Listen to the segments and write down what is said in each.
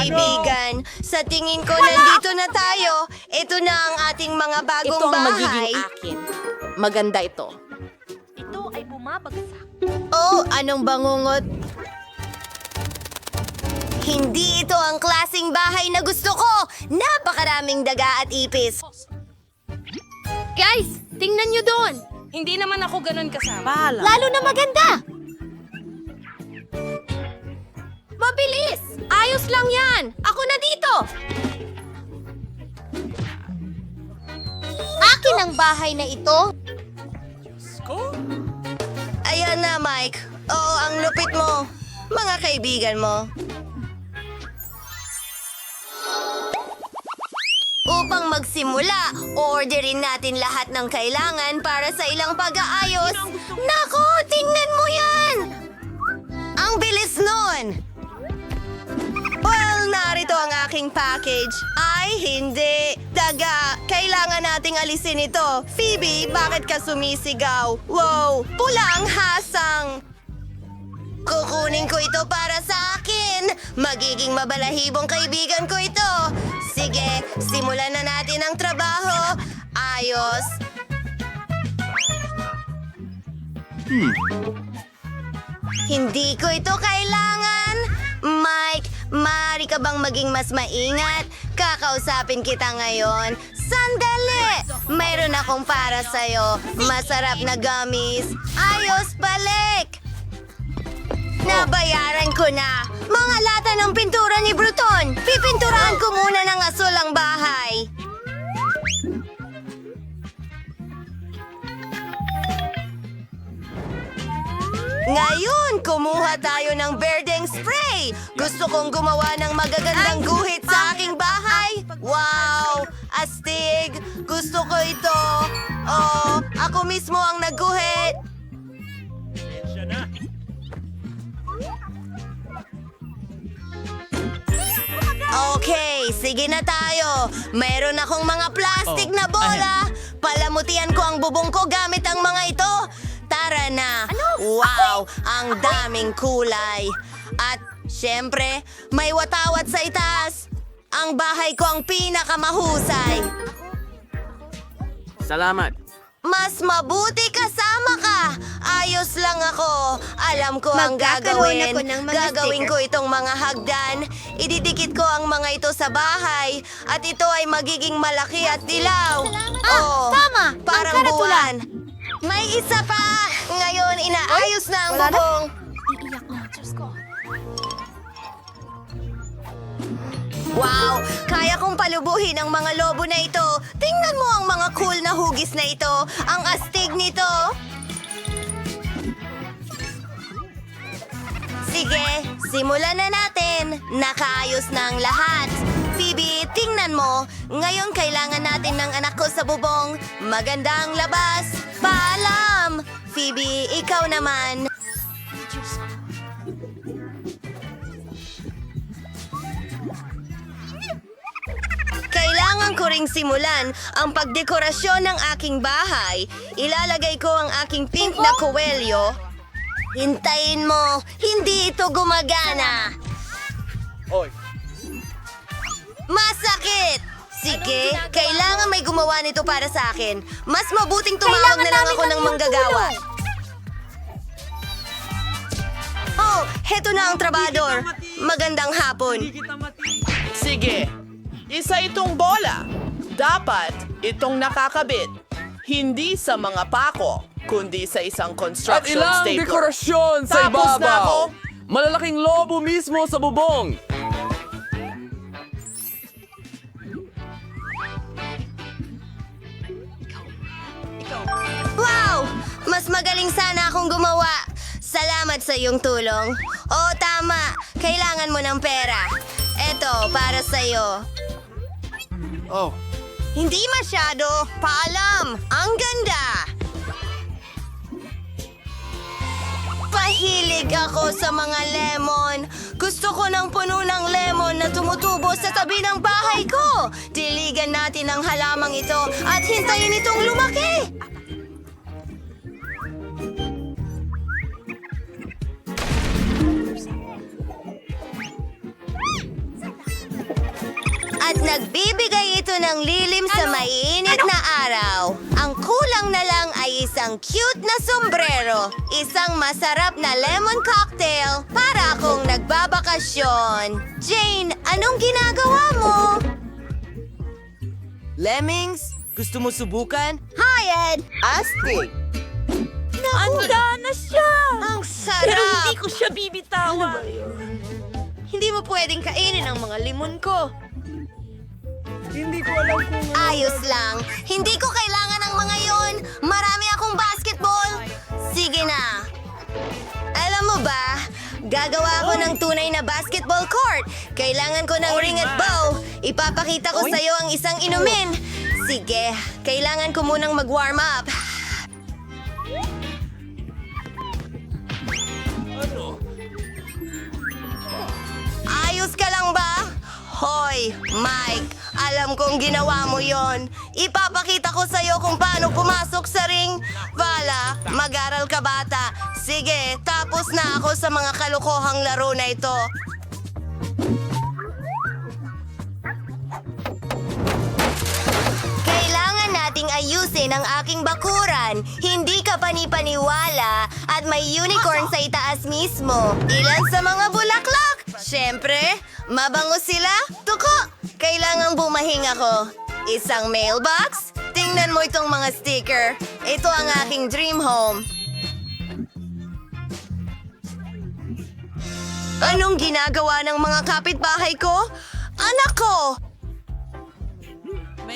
kaibigan. Sa tingin ko, nandito na tayo. Ito na ang ating mga bagong Ito ang bahay. magiging akin. Maganda ito. Ito ay bumabagsak. Oh, anong bangungot? Hindi ito ang klasing bahay na gusto ko! Napakaraming daga at ipis. Guys, tingnan nyo doon. Hindi naman ako ganun kasama. Bahala. Lalo na maganda. Ayos lang yan! Ako na dito! Akin ang bahay na ito. Ayan na, Mike. Oo, ang lupit mo. Mga kaibigan mo. Upang magsimula, orderin natin lahat ng kailangan para sa ilang pag-aayos. Nako, tingnan mo yan! Ang bilis nun! Narito ang aking package. Ay, hindi. Daga, kailangan nating alisin ito. Phoebe, bakit ka sumisigaw? Wow, pula ang hasang. Kukunin ko ito para sa akin. Magiging mabalahibong kaibigan ko ito. Sige, simulan na natin ang trabaho. Ayos. Hindi ko ito kailangan. Mike, maaari ka bang maging mas maingat? Kakausapin kita ngayon. Sandali! Mayroon akong para sa'yo. Masarap na gummies. Ayos, balik! Nabayaran ko na. Mga lata ng pintura ni Bruton. Pipinturahan ko muna ng asul ang bahay. Ngayon, kumuha tayo ng spray. Gusto kong gumawa ng magagandang guhit sa aking bahay. Wow! Astig! Gusto ko ito. Oh, ako mismo ang nagguhit. Okay, sige na tayo. Mayroon akong mga plastic na bola. Palamutian ko ang bubong ko gamit ang mga ito. Tara na. Wow, ang daming kulay. At syempre, may watawat sa itaas. Ang bahay ko ang pinakamahusay. Salamat. Mas mabuti kasama ka. Ayos lang ako. Alam ko ang gagawin. ako ng mga Gagawin ko itong mga hagdan. Ididikit ko ang mga ito sa bahay. At ito ay magiging malaki at dilaw. Ah, oh, tama. Ang Parang buwan. May isa pa. Ngayon, inaayos na ang bubong. Wow! Kaya kong palubuhin ang mga lobo na ito. Tingnan mo ang mga cool na hugis na ito. Ang astig nito. Sige, simulan na natin. Nakaayos na ang lahat. Phoebe, tingnan mo. Ngayon kailangan natin ng anak ko sa bubong. Maganda ang labas. Paalam! Phoebe, ikaw naman. Kailangan ko ring simulan ang pagdekorasyon ng aking bahay. Ilalagay ko ang aking pink na kowelyo. Hintayin mo, hindi ito gumagana. Oy. Masakit! Sige, kailangan may gumawa nito para sa akin. Mas mabuting tumawag Kailangan na lang ako ng manggagawa. Oh, heto na ang trabador. Magandang hapon. Sige, isa itong bola. Dapat itong nakakabit. Hindi sa mga pako, kundi sa isang At construction ilang stapler. dekorasyon sa Tapos na ako. ibabaw. Malalaking lobo mismo sa bubong. Wow! Mas magaling sana akong gumawa. Salamat sa iyong tulong. Oo, tama. Kailangan mo ng pera. Eto, para sa'yo. Oh. Hindi masyado. Paalam. Ang ganda. Pahilig ako sa mga lemon. Gusto ko ng puno ng lemon na tumutubo sa tabi ng bahay ko. Diligan natin ang halamang ito at hintayin itong lumaki. At nagbibigay ito ng lilim sa maiinit na araw. Ang kulang na lang ay isang cute na sombrero, isang masarap na lemon cocktail para akong nagbabakasyon. Jane, anong ginagawa mo? Lemmings, gusto mo subukan? Hi, Ed! Astig! Handa na siya! Ang sarap! ko siya bibitawan. Hindi mo pwedeng kainin ang mga limon ko. Ayos lang. Hindi ko kailangan ng mga yon. Marami akong basketball. Sige na. Alam mo ba, gagawa ako ng tunay na basketball court. Kailangan ko ng ring at bow. Ipapakita ko sa'yo ang isang inumin. Sige, kailangan ko munang mag-warm up. Ayos ka lang ba? Hoy, Mike, alam kong ginawa mo yon. Ipapakita ko sa'yo kung paano pumasok sa ring. Vala, mag-aral ka bata. Sige, tapos na ako sa mga kalokohang laro na ito. Kailangan nating ayusin ang aking bakuran. Hindi ka panipaniwala at may unicorn sa itaas mismo. Ilan sa mga bulaklak? Siyempre, mabango sila. Tuko! Kailangang bumahing ako. Isang mailbox? Tingnan mo itong mga sticker. Ito ang aking dream home. Anong ginagawa ng mga kapitbahay ko? Anak ko!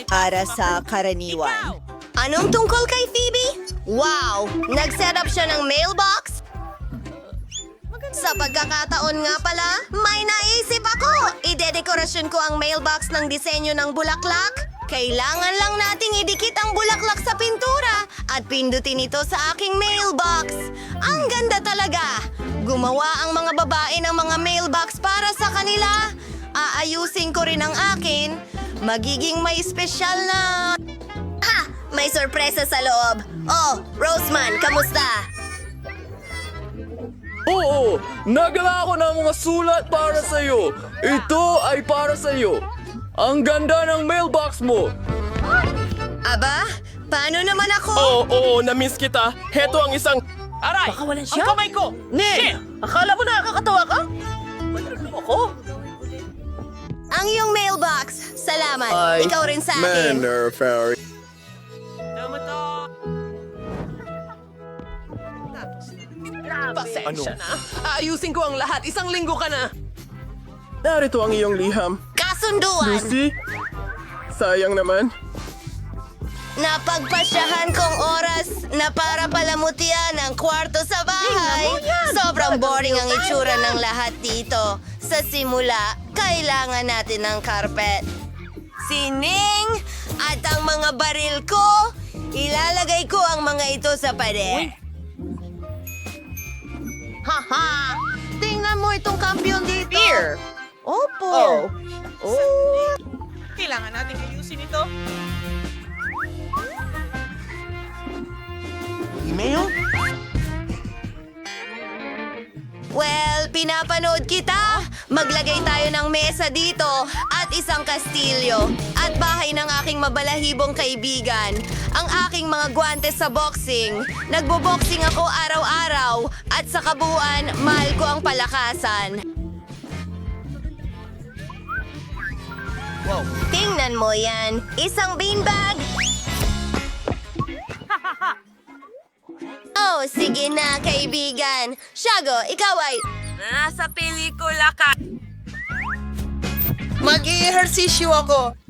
Para sa karaniwan. Anong tungkol kay Phoebe? Wow! Nag-set up siya ng mailbox? Sa pagkakataon nga pala, may naisip ako! Idedekorasyon ko ang mailbox ng disenyo ng bulaklak. Kailangan lang nating idikit ang bulaklak sa pintura at pindutin ito sa aking mailbox. Ang ganda talaga! Gumawa ang mga babae ng mga mailbox para sa kanila. Aayusin ko rin ang akin. Magiging may espesyal na... Ha! May sorpresa sa loob. Oh, Roseman, kamusta? Oo, nagala ako ng mga sulat para sa iyo. Ito ay para sa iyo. Ang ganda ng mailbox mo. Aba, paano naman ako? Oo, oo, na-miss kita. Heto ang isang... Aray! Baka walan siya? Ang kamay ko! Ne! Akala mo nakakatawa ka? Ako? Ang iyong mailbox. Salamat. Ay, Ikaw rin sa akin. Manner Fairy. Pasensya na. Ayusin ko ang lahat. Isang linggo ka na. Narito ang iyong liham. Kasunduan. Lucy? Sayang naman. Napagpasyahan kong oras na para palamutian ang kwarto sa bahay. Sobrang boring ang itsura ng lahat dito. Sa simula, kailangan natin ng carpet. Sining! At ang mga baril ko, ilalagay ko ang mga ito sa pader. Haha! Tingnan mo itong kampiyon dito. Beer! Opo! Oh. Kailangan nating ayusin ito. Well, pinapanood kita. Maglagay tayo ng mesa dito at isang kastilyo at bahay ng aking mabalahibong kaibigan. Ang aking mga guwantes sa boxing. Nagbo-boxing ako araw-araw at sa kabuuan, mahal ko ang palakasan. Tingnan mo yan. Isang beanbag. Oh, sige na, kaibigan. Shago, ikaw ay... Nasa pelikula ka. Mag-i-ehersisyo ako.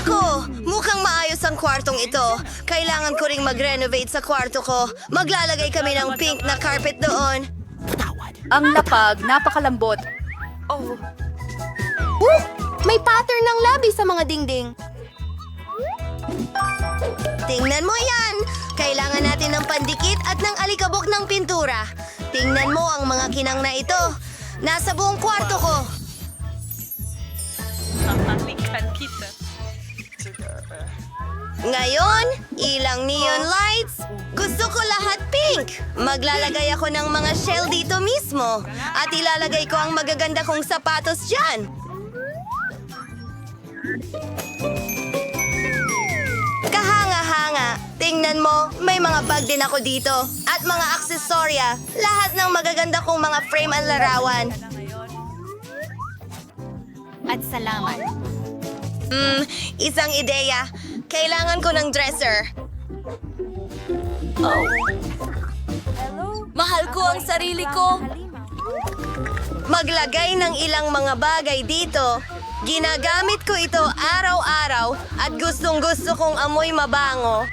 Nako, mukhang maayos ang kwartong ito. Kailangan ko ring mag-renovate sa kwarto ko. Maglalagay kami ng pink na carpet doon. Ang lapag, napakalambot. May pattern ng labi sa mga dingding. Tingnan mo yan! Kailangan natin ng pandikit at ng alikabok ng pintura. Tingnan mo ang mga kinang na ito. Nasa buong kwarto ko. Papalikan kita. Ngayon, ilang neon lights. Gusto ko lahat pink. Maglalagay ako ng mga shell dito mismo. At ilalagay ko ang magaganda kong sapatos dyan. Kahanga-hanga. Tingnan mo, may mga bag din ako dito. At mga aksesorya. Lahat ng magaganda kong mga frame at larawan. At salamat. Hmm, isang ideya. Kailangan ko ng dresser. Mahal ko ang sarili ko. Maglagay ng ilang mga bagay dito. Ginagamit ko ito araw-araw at gustong gusto kong amoy mabango.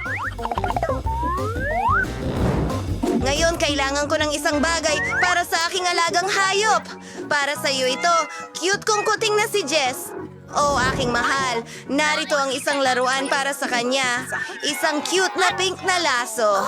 Ngayon, kailangan ko ng isang bagay para sa aking alagang hayop. Para sa iyo ito, cute kong kuting na si Jess. Oh, aking mahal, narito ang isang laruan para sa kanya. Isang cute na pink na laso.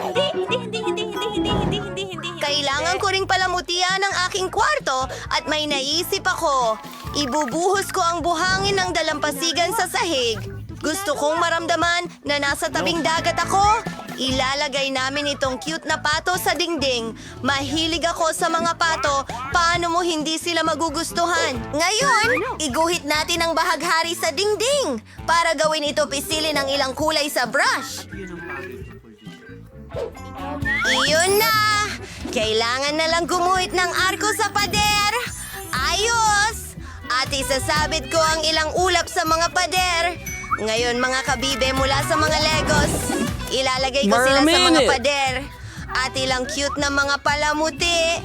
Hindi, hindi, hindi, hindi, hindi, hindi, hindi, hindi. Kailangan ko ring palamutian ang aking kwarto at may naisip ako. Ibubuhos ko ang buhangin ng dalampasigan sa sahig. Gusto kong maramdaman na nasa tabing dagat ako. Ilalagay namin itong cute na pato sa dingding. Mahilig ako sa mga pato. Paano mo hindi sila magugustuhan? Ngayon, iguhit natin ang bahaghari sa dingding para gawin ito pisili ng ilang kulay sa brush. Iyon na! Kailangan na lang gumuhit ng arko sa pader. Ayos! At isasabit ko ang ilang ulap sa mga pader. Ngayon mga kabibe mula sa mga Legos, ilalagay ko sila sa mga pader. At ilang cute na mga palamuti.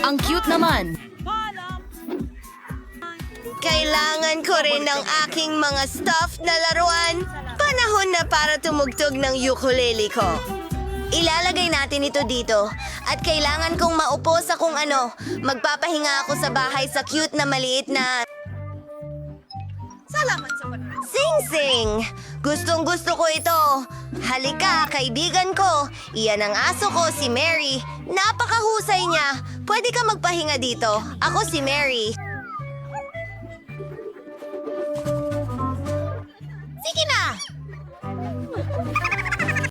Ang cute naman. Kailangan ko rin ng aking mga stuffed na laruan. Panahon na para tumugtog ng ukulele ko. Ilalagay natin ito dito. At kailangan kong maupo sa kung ano. Magpapahinga ako sa bahay sa cute na maliit na... Salamat sa Sing-sing! Gustong gusto ko ito. Halika, kaibigan ko. Iyan ang aso ko, si Mary. Napakahusay niya. Pwede ka magpahinga dito. Ako si Mary. Sige na!